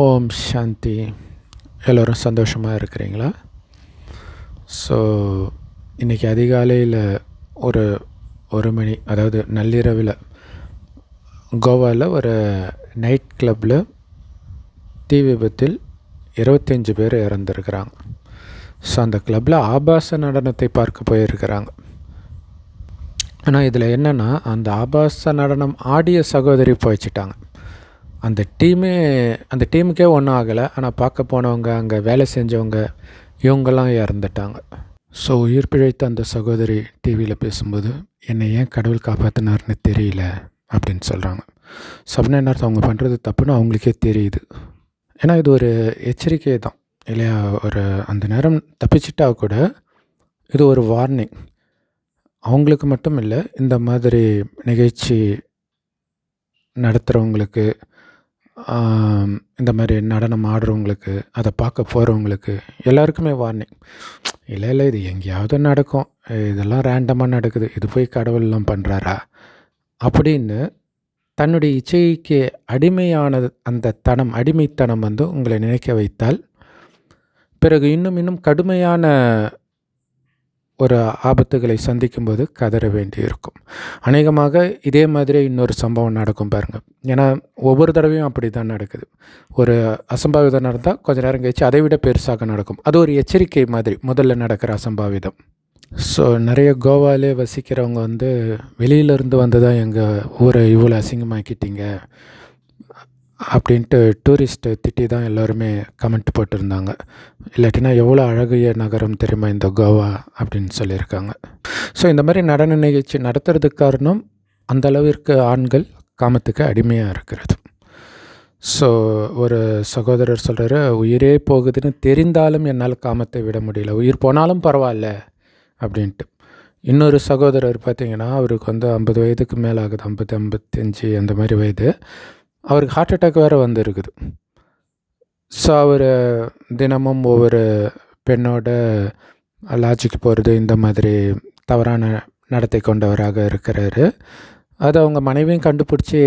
ஓம் சாந்தி. எல்லோரும் சந்தோஷமாக இருக்கிறீங்களா? ஸோ இன்றைக்கி அதிகாலையில் ஒரு ஒரு மணி அதாவது நள்ளிரவில் கோவாவில் ஒரு நைட் கிளப்பில் தீ விபத்தில் இருபத்தஞ்சி பேர் இறந்துருக்கிறாங்க. ஸோ அந்த கிளப்பில் ஆபாச நடனத்தை பார்க்க போயிருக்கிறாங்க. ஆனால் இதில் என்னென்னா அந்த ஆபாச நடனம் ஆடிய சகோதரி போய்ச்சிட்டாங்க. அந்த டீமே அந்த டீமுக்கே ஒன்றும் ஆகலை. ஆனால் பார்க்க போனவங்க அங்கே வேலை செஞ்சவங்க இவங்கெல்லாம் இறந்துட்டாங்க. ஸோ உயிர் பிழைத்த அந்த சகோதரி டிவியில் பேசும்போது என்னை ஏன் கடவுள் காப்பாற்றினார்னு தெரியல அப்படின்னு சொல்கிறாங்க ஸோ என்ன அவங்க பண்ணுறது தப்புன்னு அவங்களுக்கே தெரியுது. ஏன்னா இது ஒரு எச்சரிக்கை தான் இல்லையா? ஒரு அந்த நேரம் தப்பிச்சிட்டா கூட இது ஒரு வார்னிங் அவங்களுக்கு மட்டும் இல்லை இந்த மாதிரி நிகழ்ச்சி நடத்துகிறவங்களுக்கு இந்த மாதிரி நடனம் ஆடுறவங்களுக்கு அதை பார்க்க போகிறவங்களுக்கு எல்லாருக்குமே வார்னிங் இல்லை இல்லை இது எங்கேயாவது நடக்கும். இதெல்லாம் ரேண்டமாக நடக்குது. இது போய் கடவுள்லாம் பண்ணுறாரா அப்படின்னு தன்னுடைய இச்சைக்கு அடிமையானது அந்த தனம் அடிமைத்தனம் வந்து உங்களை நினைக்க வைத்தால் பிறகு இன்னும் இன்னும் கடுமையான ஒரு ஆபத்துகளை சந்திக்கும்போது கதற வேண்டி இருக்கும் அநேகமாக இதே மாதிரி இன்னொரு சம்பவம் நடக்கும் பாருங்கள் ஏன்னா ஒவ்வொரு தடவையும் அப்படி தான் நடக்குது. ஒரு அசம்பாவிதம் நடந்தால் கொஞ்ச நேரம் கழிச்சு அதை விட பெருசாக நடக்கும். அது ஒரு எச்சரிக்கை மாதிரி முதல்ல நடக்கிற அசம்பாவிதம். ஸோ நிறைய கோவாலே வசிக்கிறவங்க வந்து வெளியிலேருந்து வந்து தான் எங்கள் ஊரை இவ்வளோ அசிங்கமாக்கிட்டீங்க. அப்படின்ட்டு டூரிஸ்ட்டு திட்டி தான் எல்லோருமே கமெண்ட் போட்டிருந்தாங்க. இல்லாட்டினா எவ்வளோ அழகிய நகரம் தெரியுமா இந்த கோவா அப்படின்னு சொல்லியிருக்காங்க. ஸோ இந்த மாதிரி நடன நிகழ்ச்சி நடத்துறதுக்கு காரணம் அந்த அளவிற்கு ஆண்கள் காமத்துக்கு அடிமையாக இருக்கிறது. ஸோ ஒரு சகோதரர் சொல்கிறாரு உயிரே போகுதுன்னு தெரிந்தாலும் என்னால் காமத்தை விட முடியல. உயிர் போனாலும் பரவாயில்ல. அப்படின்ட்டு. இன்னொரு சகோதரர் பார்த்திங்கன்னா அவருக்கு வந்து ஐம்பது வயதுக்கு மேலே ஆகுது ஐம்பது ஐம்பத்தஞ்சு அந்த மாதிரி வயது. அவருக்கு ஹார்ட் அட்டாக் வேறு வந்துருக்குது. ஸோ அவர் தினமும் ஒவ்வொரு பெண்ணோட லாட்ஜுக்கு போகிறது இந்த மாதிரி தவறான நடத்தை கொண்டவராக இருக்கிறாரு. அது அவங்க மனைவியும் கண்டுபிடிச்சி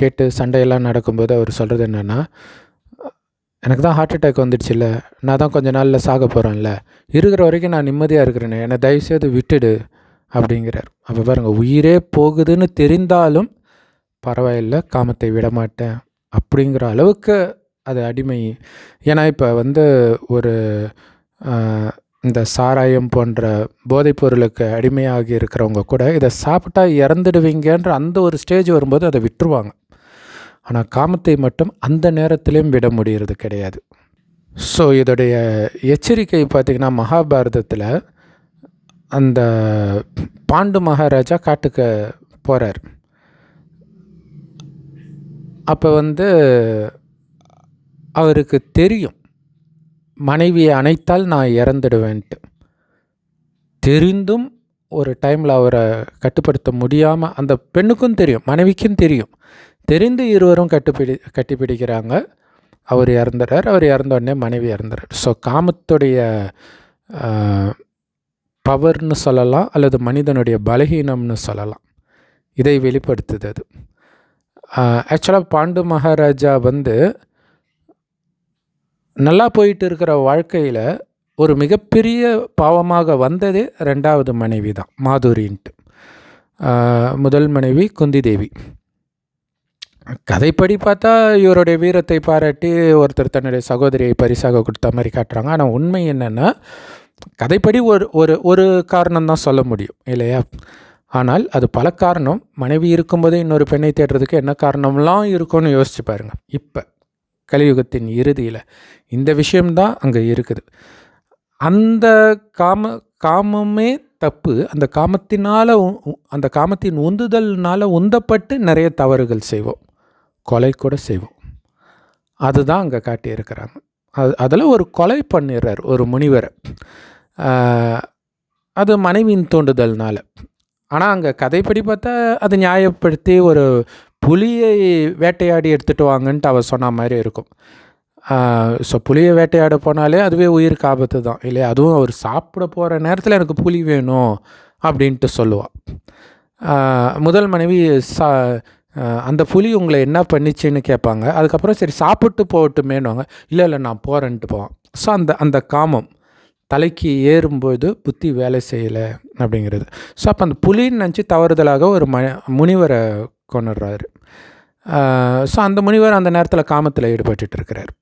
கேட்டு சண்டையெல்லாம் நடக்கும்போது அவர் சொல்கிறது என்னென்னா எனக்கு தான் ஹார்ட் அட்டாக் வந்துடுச்சுல்ல நான் தான் கொஞ்ச நாளில் சாக போகிறேன்ல இருக்கிற வரைக்கும் நான் நிம்மதியாக இருக்கிறேனே என்னை தயவுசெய்து விட்டுடு அப்படிங்கிறார். அப்போ பாருங்கள் உயிரே போகுதுன்னு தெரிந்தாலும் பரவாயில்ல காமத்தை விடமாட்டேன் அப்படிங்கிற அளவுக்கு அது அடிமை. ஏன்னா இப்போ வந்து ஒரு இந்த சாராயம் போன்ற போதைப் பொருளுக்கு அடிமையாகி இருக்கிறவங்க கூட இதை சாப்பிட்டா இறந்துடுவீங்கன்ற அந்த ஒரு ஸ்டேஜ் வரும்போது அதை விட்டுருவாங்க. ஆனால் காமத்தை மட்டும் அந்த நேரத்திலையும் விட முடிகிறது கிடையாது. ஸோ இதோடைய எச்சரிக்கை பார்த்திங்கன்னா மகாபாரதத்தில் அந்த பாண்டு மகாராஜா காட்டுக்கு போகிறார் அப்போ வந்து அவருக்கு தெரியும். மனைவியை அணைத்தால் நான் இறந்துடுவேன்ட்டு. தெரிந்தும் ஒரு டைமில் அவரை கட்டுப்படுத்த முடியாமல் அந்த பெண்ணுக்கும் தெரியும் மனைவிக்கும் தெரியும். தெரிந்து இருவரும் கட்டுப்பிடி கட்டிப்பிடிக்கிறாங்க. அவர் இறந்துறார் அவர் இறந்தோடனே மனைவி இறந்துறார் ஸோ காமத்துடைய பவர்னு சொல்லலாம் அல்லது மனிதனுடைய பலகீனம்னு சொல்லலாம். இதை வெளிப்படுத்துது அது. ஆக்சுவலாக பாண்டு மகாராஜா வந்து நல்லா போயிட்டு இருக்கிற வாழ்க்கையில் ஒரு மிகப்பெரிய பாவமாக வந்ததே ரெண்டாவது மனைவி தான் மாதுரின்ட்டு. முதல் மனைவி குந்தி தேவி கதைப்படி பார்த்தா இவருடைய வீரத்தை பாராட்டி ஒருத்தர் தன்னுடைய சகோதரியை பரிசாக கொடுத்த மாதிரி காட்டுறாங்க. ஆனால் உண்மை என்னென்னா கதைப்படி ஒரு ஒரு ஒரு காரணம் தான் சொல்ல முடியும் இல்லையா? ஆனால் அது பல காரணம். மனைவி இருக்கும்போதே இன்னொரு பெண்ணை தேடுறதுக்கு என்ன காரணம்லாம் இருக்கும்னு யோசிச்சு பாருங்கள் இப்போ கலியுகத்தின் இறுதியில் இந்த விஷயம்தான் அங்கே இருக்குது. அந்த காம காமமே தப்பு. அந்த காமத்தினால் அந்த காமத்தின் உந்துதல்னால் உந்தப்பட்டு நிறைய தவறுகள் செய்வோம். கொலை கூட செய்வோம். அதுதான் அங்கே காட்டியிருக்கிறாங்க. அது அதில் ஒரு கொலை பண்ணிடுறார் ஒரு முனிவரை. அது மனைவியின் தூண்டுதல்னால். ஆனால் அங்கே கதைப்படி பார்த்தா அது நியாயப்படுத்தி ஒரு புலியை வேட்டையாடி எடுத்துகிட்டு வாங்கன்ட்டு அவர் சொன்ன மாதிரி இருக்கும். ஸோ புளியை வேட்டையாட போனாலே அதுவே உயிருக்கு ஆபத்து தான் இல்லையா? அதுவும் அவர் சாப்பிட போகிற நேரத்தில் எனக்கு புலி வேணும் அப்படின்ட்டு சொல்லுவாள் முதல் மனைவி சா அந்த புலி உங்களை என்ன பண்ணிச்சுன்னு கேட்பாங்க. அதுக்கப்புறம் சரி சாப்பிட்டு போகட்டுமேனுவாங்க இல்லை இல்லை நான் போகிறேன்ட்டு போவான். ஸோ அந்த அந்த காமம். தலைக்கு ஏறும்போது புத்தி வேலை செய்யலை அப்படிங்கிறது. ஸோ அப்போ அந்த புலின்னு நினச்சி தவறுதலாக ஒரு ம முனிவரை கொண்டுடுறாரு ஸோ அந்த முனிவர் அந்த நேரத்தில் காமத்தில் ஈடுபட்டு இருக்கிறார்.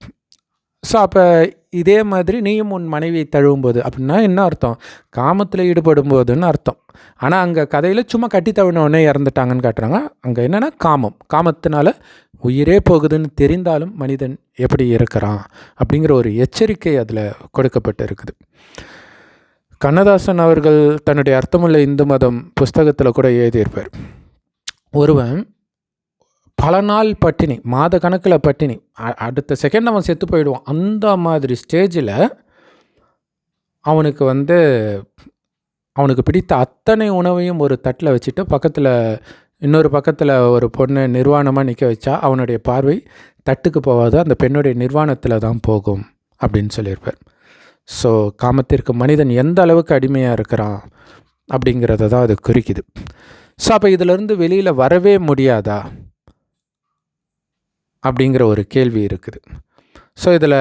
ஸோ அப்போ இதே மாதிரி நீயும் உன் மனைவியை தழுவும்போது அப்படின்னா என்ன அர்த்தம்? காமத்தில் ஈடுபடும் போதுன்னு அர்த்தம். ஆனால் அங்கே கதையில் சும்மா கட்டி தழுவின இறந்துட்டாங்கன்னு காட்டுறாங்க. அங்கே என்னென்னா காமம். காமத்தினால உயிரே போகுதுன்னு தெரிந்தாலும் மனிதன் எப்படி இருக்கிறான் அப்படிங்கிற ஒரு எச்சரிக்கை அதில் கொடுக்கப்பட்டு இருக்குது கண்ணதாசன் அவர்கள் தன்னுடைய அர்த்தமுள்ள இந்து மதம் புஸ்தகத்தில் கூட எழுதியிருப்பார். ஒருவன் பல நாள் பட்டினி மாத கணக்கில் பட்டினி. அடுத்த செகண்ட் அவன் செத்து போயிடுவான். அந்த மாதிரி ஸ்டேஜில் அவனுக்கு வந்து அவனுக்கு பிடித்த அத்தனை உணவையும் ஒரு தட்டில் வச்சுட்டு பக்கத்தில் இன்னொரு பக்கத்தில் ஒரு பொண்ணை நிர்வாணமாக நிற்க வச்சா அவனுடைய பார்வை தட்டுக்கு போகாது அந்த பெண்ணுடைய நிர்வாணத்தில் தான் போகும் அப்படின்னு சொல்லியிருப்பார். ஸோ காமத்திற்கு மனிதன் எந்த அளவுக்கு அடிமையாக இருக்கிறான் அப்படிங்கிறத தான் அது குறிக்குது. ஸோ அப்போ இதிலிருந்து வெளியில் வரவே முடியாதா? அப்படிங்கிற ஒரு கேள்வி இருக்குது. ஸோ இதில்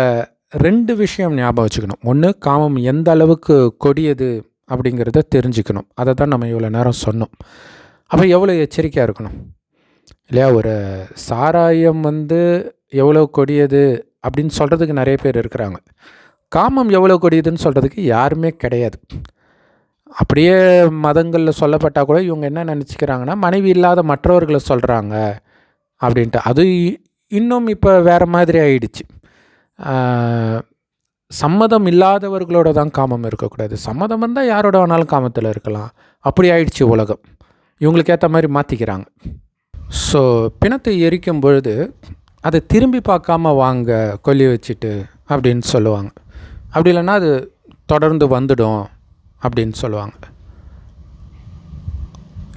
ரெண்டு விஷயம் ஞாபகம் வச்சுக்கணும். ஒன்று காமம் எந்த அளவுக்கு கொடியது அப்படிங்கிறத தெரிஞ்சுக்கணும். அதை தான் நம்ம இவ்வளோ நேரம் சொன்னோம். அப்போ எவ்வளோ எச்சரிக்கையாக இருக்கணும்? இல்லையா ஒரு சாராயம் வந்து எவ்வளோ கொடியது அப்படின்னு சொல்கிறதுக்கு நிறைய பேர் இருக்கிறாங்க. காமம் எவ்வளோ கொடியதுன்னு சொல்கிறதுக்கு யாருமே கிடையாது. அப்படியே மதங்களில் சொல்லப்பட்டால் கூட இவங்க என்ன நினச்சிக்கிறாங்கன்னா மனைவி இல்லாத மற்றவர்களை சொல்கிறாங்க அப்படின்ட்டு. அது இன்னும் இப்போ வேறு மாதிரி ஆயிடுச்சு. சம்மதம் இல்லாதவர்களோட தான் காமம் இருக்கக்கூடாது. சம்மதம் இருந்தால் யாரோட வேணாலும் காமத்தில் இருக்கலாம். அப்படி ஆயிடுச்சு உலகம். இவங்களுக்கு ஏற்ற மாதிரி மாற்றிக்கிறாங்க ஸோ பிணத்தை எரிக்கும் பொழுது அதை திரும்பி பார்க்காம வாங்க கொல்லி வச்சுட்டு அப்படின்னு சொல்லுவாங்க. அப்படி இல்லைன்னா அது தொடர்ந்து வந்துடும் அப்படின்னு சொல்லுவாங்க.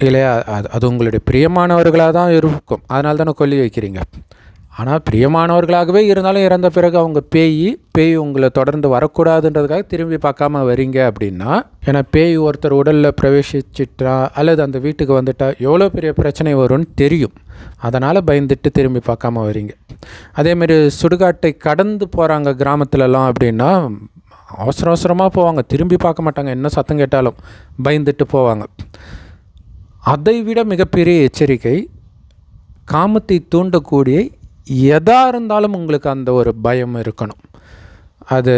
இல்லையா? அது அது உங்களுடைய பிரியமானவர்களாக தான் இருக்கும். அதனால தானே கொல்லி வைக்கிறீங்க. ஆனால் பிரியமானவர்களாகவே இருந்தாலும் இறந்த பிறகு அவங்க பேய் பேய் உங்களை தொடர்ந்து வரக்கூடாதுன்றதுக்காக திரும்பி பார்க்காம வரீங்க அப்படின்னா ஏன்னா பேய் ஒருத்தர் உடலில் பிரவேசிச்சிட்டா அல்லது அந்த வீட்டுக்கு வந்துட்டா எவ்வளோ பெரிய பிரச்சனை வரும்னு தெரியும். அதனால் பயந்துட்டு திரும்பி பார்க்காம வரீங்க. அதேமாரி சுடுகாட்டை கடந்து போகிறாங்க கிராமத்துலலாம் அப்படின்னா அவசர அவசரமாக போவாங்க. திரும்பி பார்க்க மாட்டாங்க. என்ன சத்தம் கேட்டாலும் பயந்துட்டு போவாங்க. அதை விட மிகப்பெரிய எச்சரிக்கை காமத்தை தூண்டக்கூடிய எதாக இருந்தாலும் உங்களுக்கு அந்த ஒரு பயம் இருக்கணும். அது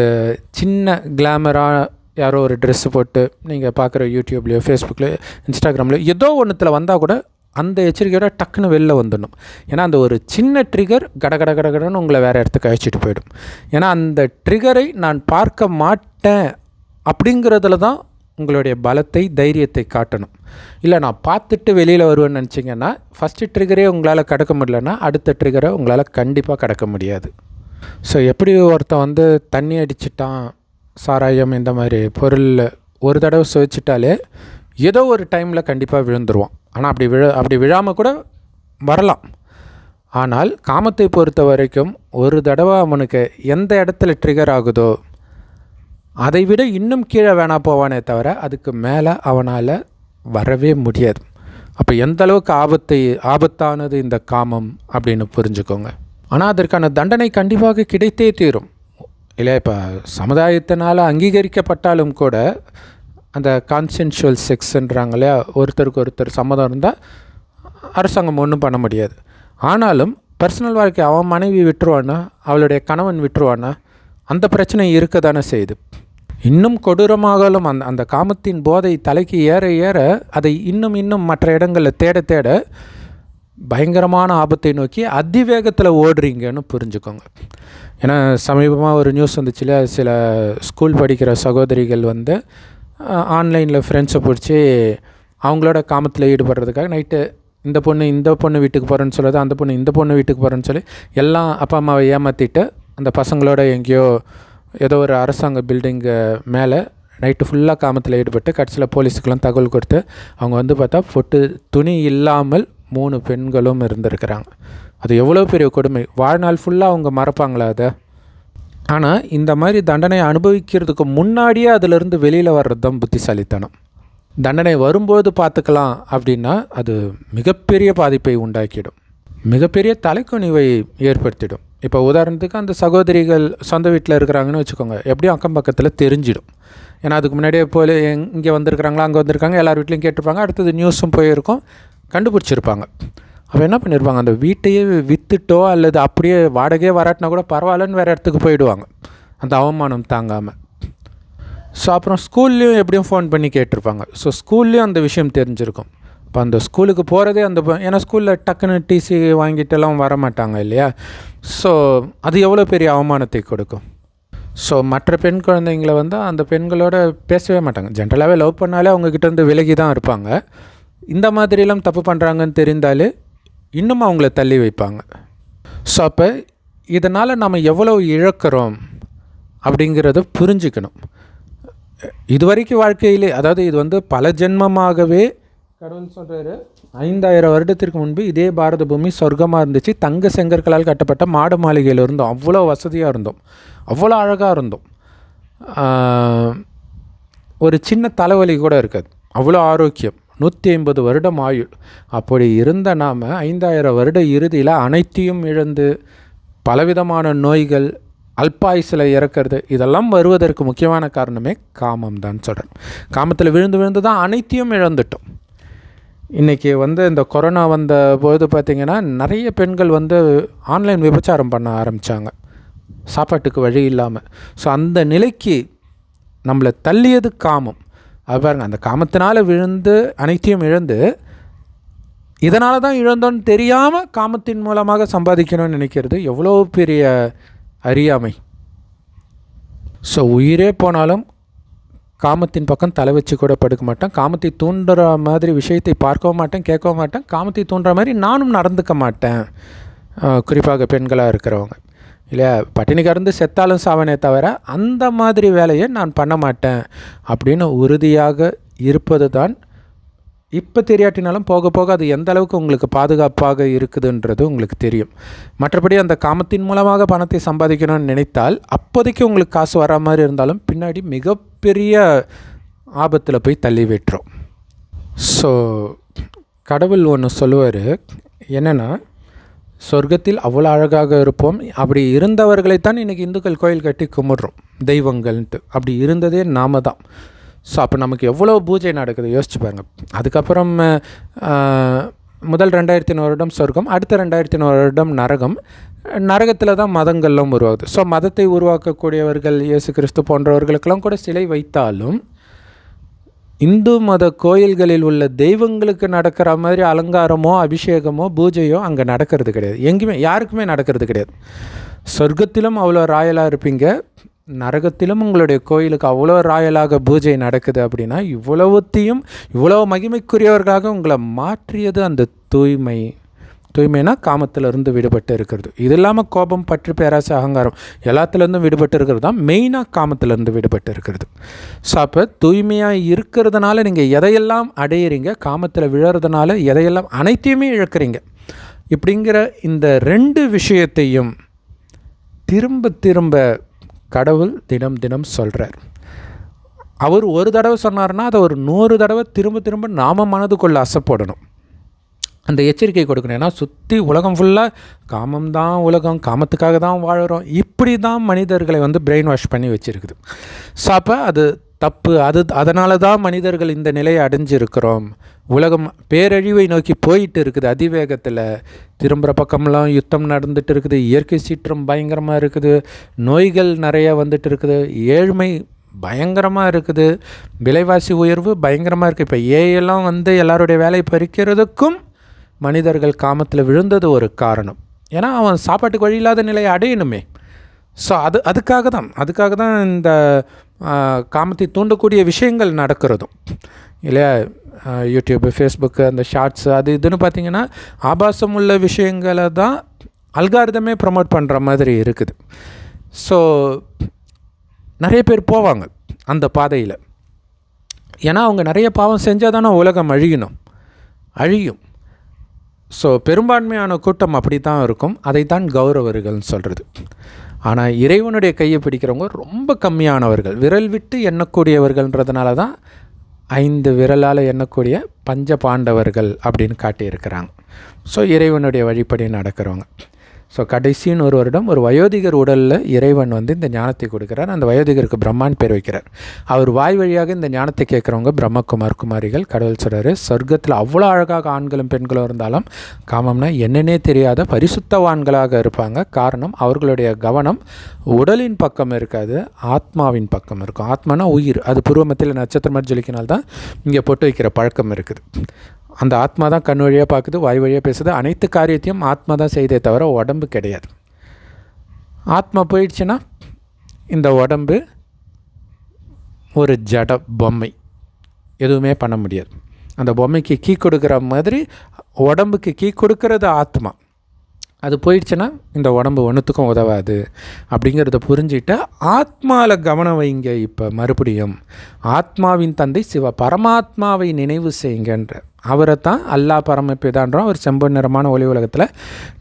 சின்ன கிளாமராக யாரோ ஒரு ட்ரெஸ்ஸு போட்டு நீங்கள் பார்க்குற யூடியூப்லேயோ ஃபேஸ்புக்லேயோ இன்ஸ்டாகிராம்லையோ ஏதோ ஒன்றுத்தில் வந்தால் கூட அந்த எச்சரிக்கையோட டக்குன்னு வெளில வந்துடணும். ஏன்னா அந்த ஒரு சின்ன ட்ரிகர் கட கட உங்களை வேறு இடத்துக்கு அழைச்சிட்டு போயிடும். ஏன்னா அந்த ட்ரிகரை நான் பார்க்க மாட்டேன் அப்படிங்கிறதுல தான் உங்களுடைய பலத்தை தைரியத்தை காட்டணும். இல்லை நான் பார்த்துட்டு வெளியில் வருவேன்னு நினச்சிங்கன்னா ஃபஸ்ட்டு ட்ரிகரே உங்களால் கடக்க முடியலன்னா அடுத்த ட்ரிகரை உங்களால் கண்டிப்பாக கடக்க முடியாது. ஸோ எப்படி ஒருத்தன் வந்து தண்ணி அடிச்சிட்டான் சாராயம் இந்த மாதிரி பொருள் ஒரு தடவை சுவைச்சிட்டாலே ஏதோ ஒரு டைமில் கண்டிப்பாக விழுந்துருவான். ஆனால் அப்படி விழ அப்படி விழாமல் கூட வரலாம். ஆனால் காமத்தை பொறுத்த வரைக்கும் ஒரு தடவை அவனுக்கு எந்த இடத்துல ட்ரிகர் ஆகுதோ அதை விட இன்னும் கீழே வேணா போவானே தவிர அதுக்கு மேலே அவனால் வரவே முடியாது. அப்போ எந்த அளவுக்கு ஆபத்தை ஆபத்தானது இந்த காமம் அப்படின்னு புரிஞ்சுக்கோங்க. ஆனால் அதற்கான தண்டனை கண்டிப்பாக கிடைத்தே தீரும். இல்லை இப்போ சமுதாயத்தினால் அங்கீகரிக்கப்பட்டாலும் கூட அந்த கான்சென்ஷுவல் செக்ஸ்ன்றாங்க இல்லையா ஒருத்தருக்கு ஒருத்தர் சம்மதம் இருந்தால் அரசாங்கம் ஒன்றும் பண்ண முடியாது. ஆனாலும் பர்சனல் வாழ்க்கை அவன் மனைவி விட்டுருவானா அவளுடைய கணவன் விட்டுருவானா அந்த பிரச்சனை இருக்க தானே செய்யுது. இன்னும் கொடூரமாகலும் அந்த அந்த காமத்தின் போதை தலைக்கு ஏற ஏற அதை இன்னும் இன்னும் மற்ற இடங்களில் தேட தேட பயங்கரமான ஆபத்தை நோக்கி அதிவேகத்தில் ஓடுறீங்கன்னு புரிஞ்சுக்கோங்க. ஏன்னா சமீபமாக ஒரு நியூஸ் வந்துச்சுல சில ஸ்கூல் படிக்கிற சகோதரிகள் வந்து ஆன்லைனில் ஃப்ரெண்ட்ஸை பிடிச்சி அவங்களோட காமத்தில் ஈடுபடுறதுக்காக நைட்டு இந்த பொண்ணு இந்த பொண்ணு வீட்டுக்கு போகிறேன்னு சொல்லுது அந்த பொண்ணு இந்த பொண்ணு வீட்டுக்கு போகிறேன்னு சொல்லி எல்லாம் அப்பா அம்மாவை ஏமாற்றிட்டு அந்த பசங்களோட எங்கேயோ ஏதோ ஒரு அரசாங்க பில்டிங்கு மேலே நைட்டு ஃபுல்லாக காமத்தில் ஈடுபட்டு கடைசியில் போலீஸுக்கெல்லாம் தகவல் கொடுத்து அவங்க வந்து பார்த்தா பொட்டு துணி இல்லாமல் மூணு பெண்களும் இருந்திருக்கிறாங்க. அது எவ்வளோ பெரிய கொடுமை. வாழ்நாள் ஃபுல்லாக அவங்க மறப்பாங்களா அதை? ஆனால் இந்த மாதிரி தண்டனை அனுபவிக்கிறதுக்கு முன்னாடியே அதிலிருந்து வெளியில் வர்றது தான் புத்திசாலித்தனம். தண்டனை வரும்போது பார்த்துக்கலாம் அப்படின்னா அது மிகப்பெரிய பாதிப்பை உண்டாக்கிடும். மிகப்பெரிய தலைக்குனிவை ஏற்படுத்திடும். இப்போ உதாரணத்துக்கு அந்த சகோதரிகள் சொந்த வீட்டில் இருக்கிறாங்கன்னு வச்சுக்கோங்க. எப்படியும் அக்கம் பக்கத்தில் தெரிஞ்சிடும். ஏன்னா அதுக்கு முன்னாடியே போல இங்கே வந்திருக்கிறாங்களா அங்கே வந்திருக்காங்க எல்லார் வீட்லையும் கேட்டிருப்பாங்க. அடுத்தது நியூஸும் போயிருக்கும். கண்டுபிடிச்சிருப்பாங்க. அப்போ என்ன பண்ணியிருப்பாங்க அந்த வீட்டையே விற்றுட்டோ அல்லது அப்படியே வாடகையே வராட்டினா கூட பரவாயில்லன்னு வேறு இடத்துக்கு போயிடுவாங்க. அந்த அவமானம் தாங்காமல் ஸோ அப்புறம் ஸ்கூல்லேயும் எப்படியும் ஃபோன் பண்ணி கேட்டிருப்பாங்க. ஸோ ஸ்கூல்லேயும் அந்த விஷயம் தெரிஞ்சிருக்கும். அப்போ அந்த ஸ்கூலுக்கு போகிறதே அந்த ஏன்னா ஸ்கூலில் டக்குன்னு டிசி வாங்கிட்டுலாம் வர மாட்டாங்க இல்லையா? ஸோ அது எவ்வளோ பெரிய அவமானத்தை கொடுக்கும்? ஸோ மற்ற பெண் குழந்தைங்கள வந்து அந்த பெண்களோட பேசவே மாட்டாங்க. ஜென்ரலாகவே லவ் பண்ணாலே அவங்கக்கிட்ட இருந்து விலகி தான் இருப்பாங்க. இந்த மாதிரிலாம் தப்பு பண்ணுறாங்கன்னு தெரிந்தாலே இன்னும் அவங்கள தள்ளி வைப்பாங்க. ஸோ அப்போ இதனால் நம்ம எவ்வளோ இழக்கிறோம் அப்படிங்கிறத புரிஞ்சுக்கணும். இதுவரைக்கும் வாழ்க்கையிலே அதாவது இது வந்து பல ஜென்மமாகவே கடவுள் சொல்கிறாரு ஐந்தாயிரம் வருடத்திற்கு முன்பு இதே பாரத பூமி சொர்க்கமாக இருந்துச்சு. தங்க செங்கற்களால் கட்டப்பட்ட மாட மாளிகையில் இருந்தோம். அவ்வளோ வசதியாக இருந்தோம். அவ்வளோ அழகாக இருந்தோம். ஒரு சின்ன தலைவலி கூட இருக்காது. அவ்வளோ ஆரோக்கியம். நூற்றி ஐம்பது வருடம் ஆயுள். அப்படி இருந்த நாம் ஐந்தாயிரம் வருட இறுதியில் அனைத்தையும் இழந்து பலவிதமான நோய்கள் அல்பாயுசில் இறக்கிறது இதெல்லாம் வருவதற்கு முக்கியமான காரணமே காமம் தான் சொல்கிறேன் காமத்தில் விழுந்து விழுந்து தான் அனைத்தையும் இழந்துட்டோம். இன்றைக்கி வந்து இந்த கொரோனா வந்த போது பார்த்திங்கன்னா நிறைய பெண்கள் வந்து ஆன்லைன் விபச்சாரம் பண்ண ஆரம்பித்தாங்க சாப்பாட்டுக்கு வழி இல்லாமல் ஸோ அந்த நிலைக்கு நம்மளை தள்ளியது காமம். அது பாருங்க அந்த காமத்தினால் விழுந்து அனைத்தையும் இழந்து இதனால தான் இழந்தோன்னு தெரியாமல் காமத்தின் மூலமாக சம்பாதிக்கணும்னு நினைக்கிறது எவ்வளோ பெரிய அறியாமை. ஸோ உயிரே போனாலும் காமத்தின் பக்கம் தலை வச்சு கூட படுக்க மாட்டேன் காமத்தை தூண்டுற மாதிரி விஷயத்தை பார்க்கவும் மாட்டேன் கேட்கவும் மாட்டேன் காமத்தை தூண்டுற மாதிரி நானும் நடந்துக்க மாட்டேன். குறிப்பாக பெண்களாக இருக்கிறவங்க. இல்லையா? பட்டினி கறந்து செத்தாலும் சாவனே தவிர அந்த மாதிரி வேலையை நான் பண்ண மாட்டேன். அப்படின்னு உறுதியாக இருப்பது தான் இப்போ தெரியாட்டினாலும் போக போக அது எந்த அளவுக்கு உங்களுக்கு பாதுகாப்பாக இருக்குதுன்றது உங்களுக்கு தெரியும். மற்றபடி அந்த காமத்தின் மூலமாக பணத்தை சம்பாதிக்கணும்னு நினைத்தால் அப்போதைக்கு உங்களுக்கு காசு வரா மாதிரி இருந்தாலும் பின்னாடி மிக மிகப்பெரிய ஆபத்தில் போய் தள்ளி விட்டுரும். ஸோ கடவுள் ஒன்று சொல்லுவார் என்னென்னா சொர்க்கத்தில் அவ்வளோ அழகாக இருப்போம். அப்படி இருந்தவர்களைத்தான் இன்றைக்கி இந்துக்கள் கோயில் கட்டி கும்பிட்றோம். தெய்வங்கள்ன்ட்டு. அப்படி இருந்ததே நாம தான். ஸோ அப்போ நமக்கு எவ்வளோ பூஜை நடக்குது? யோசிச்சு பாருங்க. அதுக்கப்புறம் முதல் ரெண்டாயிரத்தி வருடம் சொர்க்கம் அடுத்த ரெண்டாயிரத்தி வருடம் நரகம். நரகத்தில் தான் மதங்கள்லாம் உருவாகுது. ஸோ மதத்தை உருவாக்கக்கூடியவர்கள் இயேசு கிறிஸ்து போன்றவர்களுக்கெல்லாம் கூட சிலை வைத்தாலும் இந்து மத கோயில்களில் உள்ள தெய்வங்களுக்கு நடக்கிற மாதிரி அலங்காரமோ அபிஷேகமோ பூஜையோ அங்கே நடக்கிறது கிடையாது. எங்கேயுமே யாருக்குமே நடக்கிறது கிடையாது. சொர்க்கத்திலும் அவ்வளோ ராயலாக இருப்பீங்க. நரகத்திலும் உங்களுடைய கோயிலுக்கு அவ்வளோ ராயலாக பூஜை நடக்குது அப்படின்னா இவ்வளவுத்தையும் இவ்வளோ மகிமைக்குரியவர்களாக உங்களை மாற்றியது அந்த தூய்மை. தூய்மைனா காமத்திலிருந்து விடுபட்டு இருக்கிறது. இது இல்லாமல் கோபம் பற்று பேராசை அகங்காரம் எல்லாத்துலேருந்தும் விடுபட்டு இருக்கிறது தான் மெயினாக காமத்திலேருந்து விடுபட்டு இருக்கிறது. ஸோ அப்போ தூய்மையாக இருக்கிறதுனால நீங்கள் எதையெல்லாம் அடையிறீங்க காமத்தில் விழறதுனால எதையெல்லாம் அனைத்தையுமே இழக்கிறீங்க. இப்படிங்கிற இந்த ரெண்டு விஷயத்தையும் திரும்ப திரும்ப கடவுள் தினம் தினம் சொல்கிறார் அவர் ஒரு தடவை சொன்னார்னா அதை ஒரு நூறு தடவை திரும்ப திரும்ப நாம மனதுக்குள்ள அசைப்படணும். அந்த எச்சரிக்கை கொடுக்கணும். ஏன்னா சுற்றி உலகம் ஃபுல்லாக காமம் தான் உலகம் காமத்துக்காக தான் வாழுறோம். இப்படி தான் மனிதர்களை வந்து பிரெயின் வாஷ் பண்ணி வச்சுருக்குது. ஸோ அப்போ அது தப்பு. அது அதனால தான் மனிதர்கள் இந்த நிலையை அடைஞ்சிருக்கிறோம். உலகம் பேரழிவை நோக்கி போயிட்டு இருக்குது அதிவேகத்தில். திரும்புகிற பக்கம்லாம் யுத்தம் நடந்துட்டு இருக்குது. இயற்கை சீற்றம் பயங்கரமாக இருக்குது. நோய்கள் நிறையா வந்துட்டு இருக்குது. ஏழ்மை பயங்கரமாக இருக்குது. விலைவாசி உயர்வு பயங்கரமாக இருக்குது இப்போ ஏஎல்லாம் வந்து எல்லாருடைய வேலையை பறிக்கிறதுக்கும் மனிதர்கள் காமத்தில் விழுந்தது ஒரு காரணம். ஏன்னா அவன் சாப்பாட்டுக்கு வழி இல்லாத நிலையை அடையணுமே. ஸோ அது அதுக்காக தான் அதுக்காக தான் இந்த காமத்தை தூண்டக்கூடிய விஷயங்கள் நடக்கிறதும். இல்லையா? யூடியூப்பு ஃபேஸ்புக்கு அந்த ஷார்ட்ஸு அது இதுன்னு பார்த்தீங்கன்னா ஆபாசம் உள்ள விஷயங்களை தான் அல்காரிதமே ப்ரமோட் பண்ணுற மாதிரி இருக்குது. ஸோ நிறைய பேர் போவாங்க அந்த பாதையில். ஏன்னா அவங்க நிறைய பாவம் செஞ்சால் தானே உலகம் அழியணும். அழியும். ஸோ பெரும்பான்மையான கூட்டம் அப்படி தான் இருக்கும். அதைத்தான் கௌரவர்கள்னு சொல்கிறது ஆனால் இறைவனுடைய கையை பிடிக்கிறவங்க ரொம்ப கம்மியானவர்கள். விரல் விட்டு எண்ணக்கூடியவர்கள்ன்றதுனால தான் ஐந்து விரலால் எண்ணக்கூடிய பஞ்ச பாண்டவர்கள் அப்படின்னு காட்டியிருக்கிறாங்க. ஸோ இறைவனுடைய வழிப்படி நடக்கிறவங்க. ஸோ கடைசின்னு ஒரு வருடம் ஒரு வயோதிகர் உடலில் இறைவன் வந்து இந்த ஞானத்தை கொடுக்குறார். அந்த வயோதிகருக்கு பிரம்மான் பேர் வைக்கிறார். அவர் வாய் வழியாக இந்த ஞானத்தை கேட்குறவங்க பிரம்மகுமார் குமாரிகள் கடவுள் சொல்கிறாரு சொர்க்கத்தில் அவ்வளோ அழகாக ஆண்களும் பெண்களும் இருந்தாலும் காமம்னா என்னன்னே தெரியாத பரிசுத்தவான்களாக இருப்பாங்க. காரணம் அவர்களுடைய கவனம் உடலின் பக்கம் இருக்காது ஆத்மாவின் பக்கம் இருக்கும். ஆத்மானா உயிர். அது பூர்வமத்தில் நட்சத்திரம் ஜொலிக்கினால் தான் இங்கே பொட்டு வைக்கிற பழக்கம் இருக்குது. அந்த ஆத்மா தான் கண் வழியாக பார்க்குது வாய் வழியாக பேசுது. அனைத்து காரியத்தையும் ஆத்மா தான் செய்தே தவிர உடம்பு கிடையாது. ஆத்மா போயிடுச்சுன்னா இந்த உடம்பு ஒரு ஜட பொம்மை. எதுவுமே பண்ண முடியாது. அந்த பொம்மைக்கு கீ கொடுக்குற மாதிரி உடம்புக்கு கீ கொடுக்கறது ஆத்மா. அது போயிடுச்சுன்னா இந்த உடம்பு ஒன்றுத்துக்கும் உதவாது. அப்படிங்கிறத புரிஞ்சுட்டு ஆத்மாவில் கவனம் வைங்க இப்போ மறுபடியும். ஆத்மாவின் தந்தை சிவ பரமாத்மாவை நினைவு செய்யுங்கன்ற. அவரை தான் அல்லா பரமப்பிதான்றோம். அவர் செம்பு நிறமான ஒளி உலகத்தில்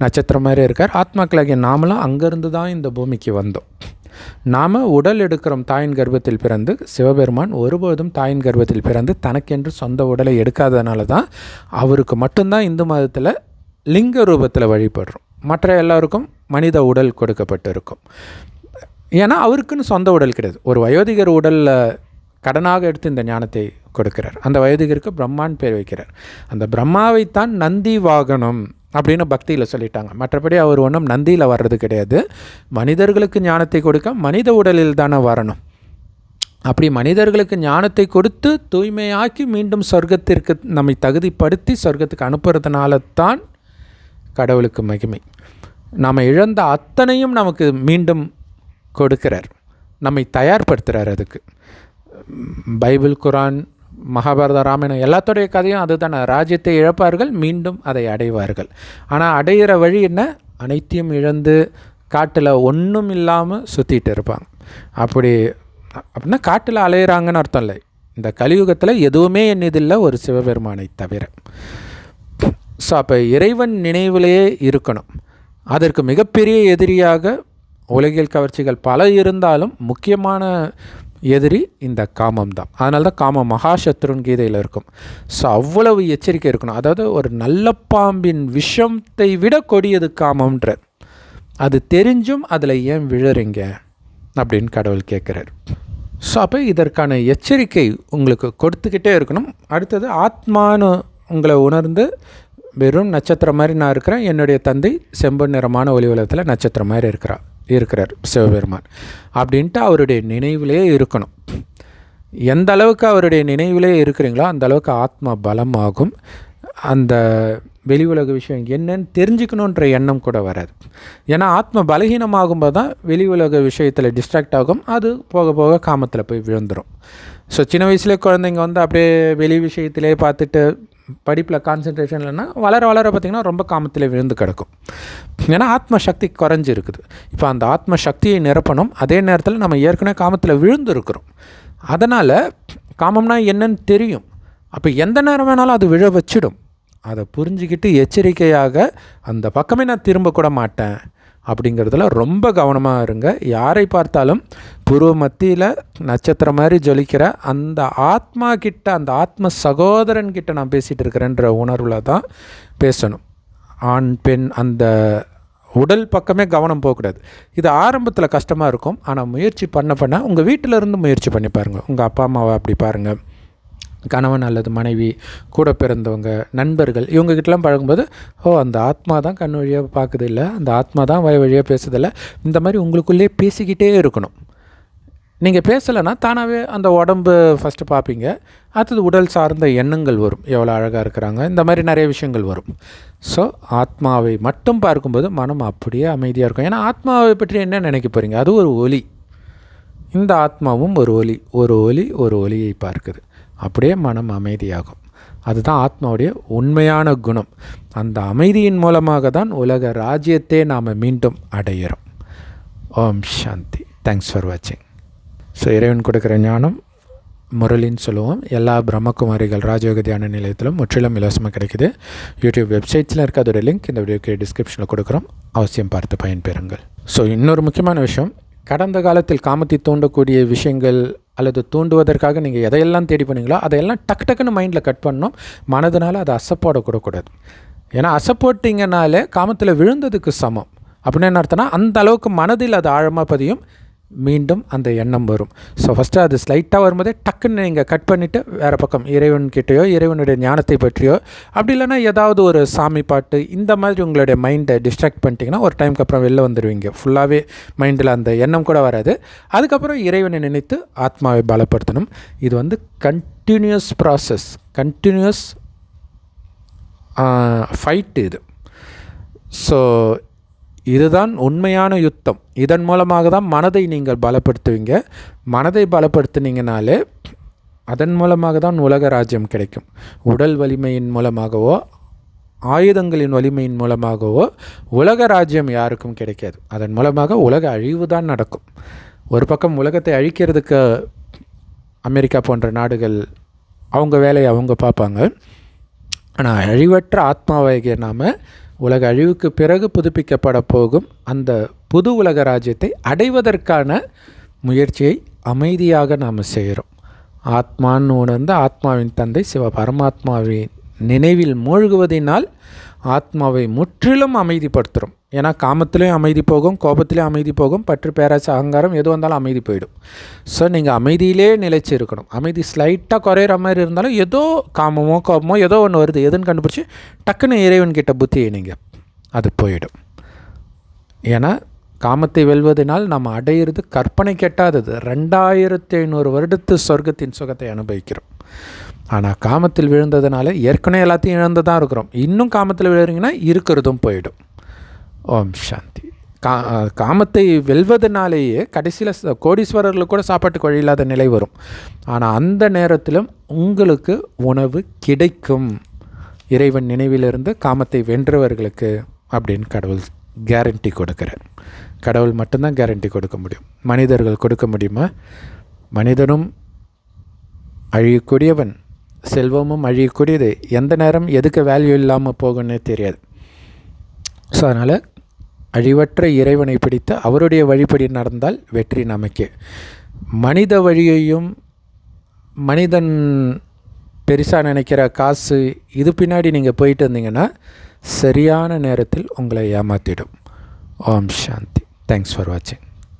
நட்சத்திரம் மாதிரி இருக்கார். ஆத்மாக்களாகிய நாமளும் அங்கேருந்து தான் இந்த பூமிக்கு வந்தோம். நாம் உடல் எடுக்கிறோம் தாயின் கர்ப்பத்தில் பிறந்து சிவபெருமான் ஒருபோதும் தாயின் கர்ப்பத்தில் பிறந்து தனக்கென்று சொந்த உடலை எடுக்காததுனால தான் அவருக்கு மட்டும்தான் இந்து மதத்தில் லிங்க ரூபத்தில் வழிபடுறோம். மற்ற எல்லாருக்கும் மனித உடல் கொடுக்கப்பட்டிருக்கும். ஏன்னா அவருக்குன்னு சொந்த உடல் கிடையாது. ஒரு வயோதிகர் உடலில் கடனாக எடுத்து இந்த ஞானத்தை கொடுக்கிறார். அந்த வயோதிகருக்கு பிரம்மான் பேர் வைக்கிறார். அந்த பிரம்மாவைத்தான் நந்தி வாகனம் அப்படின்னு பக்தியில் சொல்லிட்டாங்க. மற்றபடி அவர் ஒன்றும் நந்தியில் வர்றது கிடையாது. மனிதர்களுக்கு ஞானத்தை கொடுக்க மனித உடலில் தானே வரணும். அப்படி மனிதர்களுக்கு ஞானத்தை கொடுத்து தூய்மையாக்கி மீண்டும் சொர்க்கத்திற்கு நம்மை தகுதிப்படுத்தி சொர்க்கத்துக்கு அனுப்புறதுனால தான் கடவுளுக்கு மகிமை. நாம் இழந்த அத்தனையும் நமக்கு மீண்டும் கொடுக்கிறார். நம்மை தயார்படுத்துகிறார் அதுக்கு. பைபிள் குரான் மகாபாரத ராமாயணம் எல்லாத்தோடைய கதையும் அதுதானே. ராஜ்யத்தை இழப்பார்கள் மீண்டும் அதை அடைவார்கள். ஆனால் அடையிற வழி என்ன? அனைத்தையும் இழந்து காட்டில் ஒன்றும் இல்லாமல் சுற்றிட்டு இருப்பாங்க. அப்படி அப்படின்னா காட்டில் அலையிறாங்கன்னு அர்த்தம் இல்லை. இந்த கலியுகத்தில் எதுவுமே என்னதில்லை ஒரு சிவபெருமானை தவிர. ஸோ அப்போ இறைவன் நினைவிலேயே இருக்கணும். அதற்கு மிகப்பெரிய எதிரியாக உலகியல் கவர்ச்சிகள் பல இருந்தாலும் முக்கியமான எதிரி இந்த காமம் தான். அதனால தான் காமம் மகாசத்ருன் கீதையில் இருக்கும். ஸோ அவ்வளவு எச்சரிக்கை இருக்கணும். அதாவது ஒரு நல்ல பாம்பின் விஷத்தை விட கொடியது காமம்ன்ற அது தெரிஞ்சும் அதில் ஏன் விழுறீங்க? அப்படின்னு கடவுள் கேட்குறாரு. ஸோ அப்போ இதற்கான எச்சரிக்கை உங்களுக்கு கொடுத்துக்கிட்டே இருக்கணும். அடுத்தது ஆத்மானு உங்களை உணர்ந்து வெறும் நட்சத்திரம் மாதிரி நான் இருக்கிறேன். என்னுடைய தந்தை செம்பு நிறமான ஒளி உலகத்தில் நட்சத்திரம் மாதிரி இருக்கிறார் இருக்கிறார் சிவபெருமான். அப்படின்ட்டு அவருடைய நினைவிலே இருக்கணும். எந்த அளவுக்கு அவருடைய நினைவிலே இருக்கிறீங்களோ அந்த அளவுக்கு ஆத்மா பலமாகும் அந்த வெளி உலக விஷயம் என்னன்னு தெரிஞ்சுக்கணுன்ற எண்ணம் கூட வராது. ஏன்னா ஆத்ம பலகீனமாகும்போது தான் வெளி உலக விஷயத்தில் டிஸ்ட்ராக்ட் ஆகும். அது போக போக காமத்தில் போய் விழுந்துடும் ஸோ சின்ன வயசுலேயே குழந்தைங்க வந்து அப்படியே வெளி விஷயத்திலே பார்த்துட்டு படிப்பில் கான்சன்ட்ரேஷன் இல்லைன்னா வளர வளர பார்த்திங்கன்னா ரொம்ப காமத்தில் விழுந்து கிடக்கும். ஏன்னா ஆத்ம சக்தி குறைஞ்சி இருக்குது இப்போ அந்த ஆத்ம சக்தியை நிரப்பணும். அதே நேரத்தில் நம்ம ஏற்கனவே காமத்தில் விழுந்து இருக்கிறோம் அதனால் காமம்னா என்னன்னு தெரியும். அப்போ எந்த நேரம் வேணாலும் அது விழ வச்சிடும். அதை புரிஞ்சுக்கிட்டு எச்சரிக்கையாக அந்த பக்கமே நான் திரும்பக்கூட மாட்டேன். அப்படிங்கிறதுல ரொம்ப கவனமாக இருங்க. யாரை பார்த்தாலும் புருவ மத்தியில் நட்சத்திரம் மாதிரி ஜொலிக்கிற அந்த ஆத்மா கிட்ட அந்த ஆத்ம சகோதரன் கிட்ட நான் பேசிகிட்டு இருக்கிறேன்ற உணர்வில் தான் பேசணும். ஆண் பெண் அந்த உடல் பக்கமே கவனம் போகக்கூடாது. இது ஆரம்பத்தில் கஷ்டமாக இருக்கும். ஆனால் முயற்சி பண்ண பண்ண உங்கள் வீட்டில் இருந்து முயற்சி பண்ணி பாருங்கள் உங்கள் அப்பா அம்மாவை அப்படி பாருங்கள் கணவன் அல்லது மனைவி கூட பிறந்தவங்க நண்பர்கள் இவங்ககிட்டலாம் பழகும்போது ஓ அந்த ஆத்மா தான் கண் வழியாக பார்க்குது இல்லை அந்த ஆத்மா தான் வாய் வழியாக பேசுதில்லை. இந்த மாதிரி உங்களுக்குள்ளே பேசிக்கிட்டே இருக்கணும். நீங்கள் பேசலைன்னா தானாகவே அந்த உடம்பு ஃபஸ்ட்டு பார்ப்பீங்க. அடுத்தது உடல் சார்ந்த எண்ணங்கள் வரும். எவ்வளோ அழகாக இருக்கிறாங்க. இந்த மாதிரி நிறைய விஷயங்கள் வரும். ஸோ ஆத்மாவை மட்டும் பார்க்கும்போது மனம் அப்படியே அமைதியாக இருக்கும். ஏன்னா ஆத்மாவை பற்றி என்ன நினைக்க போகிறீங்க அது ஒரு ஒலி. இந்த ஆத்மாவும் ஒரு ஒலி. ஒரு ஒலி ஒரு ஒலியை பார்க்குது. அப்படியே மனம் அமைதியாகும். அதுதான் ஆத்மாவுடைய உண்மையான குணம். அந்த அமைதியின் மூலமாக தான் உலக ராஜ்யத்தை நாம் மீண்டும் அடையிறோம். ஓம் சாந்தி. தேங்க்ஸ் ஃபார் வாட்சிங் ஸோ இறைவன் கொடுக்குற ஞானம் முரளின்னு சொல்லுவோம். எல்லா பிரம்மகுமாரிகள் ராஜயோக தியான நிலையத்திலும் முற்றிலும் இலவசமாக கிடைக்குது. யூடியூப் வெப்சைட்ஸில் இருக்க அதோட லிங்க் இந்த வீடியோக்கு டிஸ்கிரிப்ஷனில் கொடுக்குறோம். அவசியம் பார்த்து பயன்பெறுங்கள். ஸோ இன்னொரு முக்கியமான விஷயம் கடந்த காலத்தில் காமத்தை தூண்டக்கூடிய விஷயங்கள் அல்லது தூண்டுவதற்காக நீங்கள் எதையெல்லாம் தேடி பண்ணீங்களோ அதையெல்லாம் டக்கு டக்குன்னு மைண்டில் கட் பண்ணணும். மனதினால அதை அசைப்போடக்கூடக்கூடாது ஏன்னா அசைப்போட்டிங்கனாலே காமத்தில் விழுந்ததுக்கு சமம். அப்படின்னு என்ன அர்த்தம்னா அந்த அளவுக்கு மனதில் அது ஆழமாக பதியும். மீண்டும் அந்த எண்ணம் வரும். ஸோ ஃபஸ்ட்டு அது ஸ்லைட்டாக வரும்போதே டக்குன்னு நீங்கள் கட் பண்ணிவிட்டு வேறு பக்கம் இறைவன்கிட்டயோ இறைவனுடைய ஞானத்தை பற்றியோ அப்படி இல்லைன்னா ஏதாவது ஒரு சாமி பாட்டு இந்த மாதிரி உங்களுடைய மைண்டை டிஸ்ட்ராக்ட் பண்ணிட்டீங்கன்னா ஒரு டைமுக்கு அப்புறம் வெளில வந்துடுவீங்க ஃபுல்லாகவே மைண்டில் அந்த எண்ணம் கூட வராது. அதுக்கப்புறம் இறைவனை நினைத்து ஆத்மாவை பலப்படுத்தணும். இது வந்து கண்டினியூஸ் ப்ராசஸ் கண்டினியூஸ் ஃபைட் இது. ஸோ இதுதான் உண்மையான யுத்தம். இதன் மூலமாக தான் மனதை நீங்கள் பலப்படுத்துவீங்க. மனதை பலப்படுத்துனீங்கனாலே அதன் மூலமாக தான் உலக ராஜ்யம் கிடைக்கும். உடல் வலிமையின் மூலமாகவோ ஆயுதங்களின் வலிமையின் மூலமாகவோ உலக ராஜ்யம் யாருக்கும் கிடைக்காது. அதன் மூலமாக உலக அழிவு தான் நடக்கும். ஒரு பக்கம் உலகத்தை அழிக்கிறதுக்கு அமெரிக்கா போன்ற நாடுகள் அவங்க வேலையை அவங்க பார்ப்பாங்க. ஆனால் அழிவற்ற ஆத்மாவாகிய நாம் உலக அழிவுக்கு பிறகு புதுப்பிக்கப்பட போகும் அந்த புது உலக ராஜ்யத்தை அடைவதற்கான முயற்சியை அமைதியாக நாம் செய்கிறோம். ஆத்மான்னு உணர்ந்து ஆத்மாவின் தந்தை சிவ பரமாத்மாவின் நினைவில் மூழ்குவதினால் ஆத்மாவை முற்றிலும் அமைதிப்படுத்துகிறோம் ஏன்னா காமத்திலையும் அமைதி போகும் கோபத்திலையும் அமைதி போகும் பற்று பேராசை அகங்காரம் எது வந்தாலும் அமைதி போயிடும். ஸோ நீங்கள் அமைதியிலே நிலைச்சி இருக்கணும். அமைதி ஸ்லைட்டாக குறையிற மாதிரி இருந்தாலும் ஏதோ காமமோ கோபமோ ஏதோ ஒன்று வருது. எதுன்னு கண்டுபிடிச்சி டக்குன்னு இறைவன் கிட்ட புத்தியை நீங்கள் அது போயிடும். ஏன்னா காமத்தை வெல்வதனால் நம்ம அடையிறது கற்பனை கெட்டாதது. ரெண்டாயிரத்தி ஐநூறு வருடத்து சொர்க்கத்தின் சுகத்தை அனுபவிக்கிறோம். ஆனால் காமத்தில் விழுந்ததுனால ஏற்கனவே எல்லாத்தையும் இழந்து தான் இருக்கிறோம். இன்னும் காமத்தில் விழுறீங்கன்னா இருக்கிறதும் போயிடும். ஓம் சாந்தி. கா காமத்தை வெல்வதனாலேயே கடைசியில் கோடீஸ்வரர்களுக்கு கூட சாப்பாட்டுக்கு வழி இல்லாத நிலை வரும். ஆனால் அந்த நேரத்திலும் உங்களுக்கு உணவு கிடைக்கும். இறைவன் நினைவிலிருந்து காமத்தை வென்றவர்களுக்கு அப்படின்னு கடவுள் கேரண்டி கொடுக்குறார். கடவுள் மட்டும்தான் கேரண்டி கொடுக்க முடியும். மனிதர்கள் கொடுக்க முடியுமா? மனிதனும் அழியக்கூடியவன். செல்வமும் அழியக்கூடியது. எந்த நேரம் எதுக்கு வேல்யூ இல்லாமல் போகும்னே தெரியாது. ஸோ அதனால் அழிவற்ற இறைவனை பிடித்து அவருடைய வழிப்படி நடந்தால் வெற்றி நமக்கு. மனித வழியையும் மனிதன் பெருசாக நினைக்கிற காசு இது பின்னாடி நீங்கள் போயிட்டு இருந்தீங்கன்னா சரியான நேரத்தில் உங்களை ஏமாற்றிடும் ஓம் சாந்தி. தேங்க்ஸ் ஃபார் வாட்சிங்